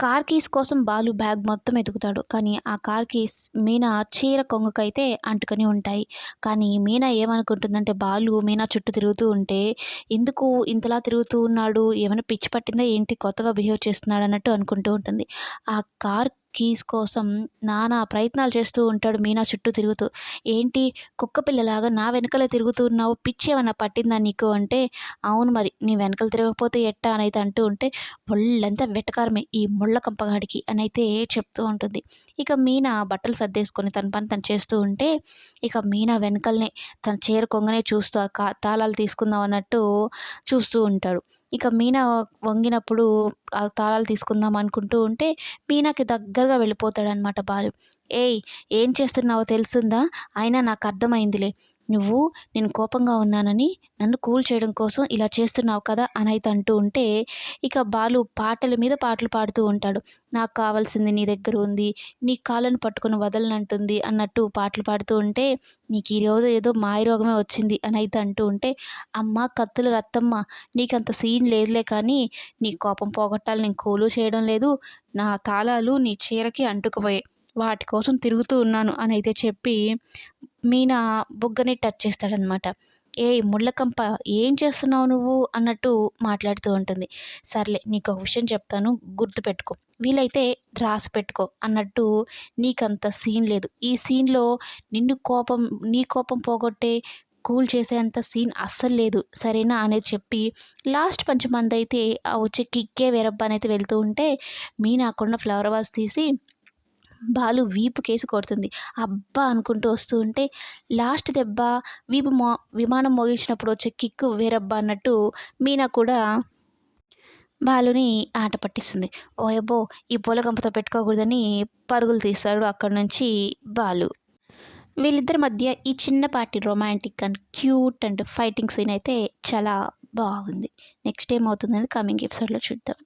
Car keys కోసం Balu bag మొత్తం ఎతుకుతాడు కానీ ఆ కార్ కీస్ మీనా చీర కొంగకైతే అంటుకొని ఉంటాయి. కానీ మీనా ఏమనుకుంటుందంటే బాలు మీనా చుట్టూ తిరుగుతూ ఉంటే ఎందుకు ఇంతలా తిరుగుతూ ఉన్నాడు? ఏమైనా పిచ్చి పట్టిందా? ఏంటి? కొత్తగా బిహేవ్ చేస్తున్నాడు అన్నట్టు అనుకుంటూ ఉంటుంది. ఆ కార్ కీస్ కోసం నానా ప్రయత్నాలు చేస్తూ ఉంటాడు మీనా చుట్టూ తిరుగుతూ. ఏంటి? కుక్క పిల్లలాగా నా వెనకలే తిరుగుతూ ఉన్నావు? పిచ్చి ఏమన్నా పట్టిందా నీకు? అంటే అవును మరి నీ వెనకలు తిరగకపోతే ఎట్టా? అని అయితే అంటూ ఉంటే ఒళ్ళంతా వెటకారమే ఈ ముళ్ళ కంపగాడికి అని అయితే చెప్తూ ఉంటుంది. ఇక మీనా బట్టలు సర్దేసుకొని తన పని తను చేస్తూ ఉంటే ఇక మీనా వెనకలనే తన చీర కొంగనే చూస్తూ తాళాలు తీసుకుందాం అన్నట్టు చూస్తూ ఉంటాడు. ఇక మీనా వంగినప్పుడు తాళాలు తీసుకుందాం అనుకుంటూ ఉంటే మీనాకి దగ్గరగా వెళ్ళిపోతాడనమాట బాలు. ఏయ్ ఏం చేస్తున్నావో తెలుసుందా? అయినా నాకు అర్థమైందిలే. నువ్వు నేను కోపంగా ఉన్నానని నన్ను కూల్ చేయడం కోసం ఇలా చేస్తున్నావు కదా అని అయితే అంటూ ఉంటే ఇక బాలు పాటల మీద పాటలు పాడుతూ ఉంటాడు. నాకు కావాల్సింది నీ దగ్గర ఉంది నీ కాళ్ళను పట్టుకుని వదలనంటుంది అన్నట్టు పాటలు పాడుతూ ఉంటే నీకు ఈరోజు ఏదో మాయరోగమే వచ్చింది అని అయితే అంటూ ఉంటే అమ్మ కత్తుల రత్తమ్మ నీకంత సీన్ లేదులే కానీ నీ కోపం పోగొట్టాలి నేను కూలు చేయడం లేదు నా తాళాలు నీ చీరకి అంటుకుపోయాయి వాటి కోసం తిరుగుతూ ఉన్నాను అని అయితే చెప్పి మీనా బుగ్గని టచ్ చేస్తాడనమాట. ఏ ముళ్ళకంప ఏం చేస్తున్నావు నువ్వు? అన్నట్టు మాట్లాడుతూ ఉంటుంది. సర్లే నీకు ఒక విషయం చెప్తాను గుర్తుపెట్టుకో. వీలైతే రాసి పెట్టుకో అన్నట్టు నీకంత సీన్ లేదు. ఈ సీన్లో నిన్ను కోపం నీ కోపం పోగొట్టే కూల్ చేసేంత సీన్ అస్సలు లేదు. సరేనా అనేది చెప్పి లాస్ట్ పంచమంది అయితే ఆ వచ్చే కిక్కే వేరబ్బా అయితే వెళ్తూ ఉంటే మీ నాకున్న ఫ్లవర్ వాస్ తీసి బాలు వీపు కేసు కొడుతుంది. అబ్బా అనుకుంటూ వస్తూ ఉంటే లాస్ట్ దెబ్బ వీపు మో విమానం మోగించినప్పుడు వచ్చే కిక్కు వేరబ్బా అన్నట్టు మీనా కూడా బాలుని ఆట పట్టిస్తుంది. ఓయబ్బో ఈ పూలగంపతో పెట్టుకోకూడదని పరుగులు తీస్తాడు అక్కడి నుంచి బాలు. వీళ్ళిద్దరి మధ్య ఈ చిన్నపాటి romantic and cute and fighting scene అయితే చాలా బాగుంది. నెక్స్ట్ ఏమవుతుందని కమింగ్ ఎపిసోడ్లో చూద్దాం.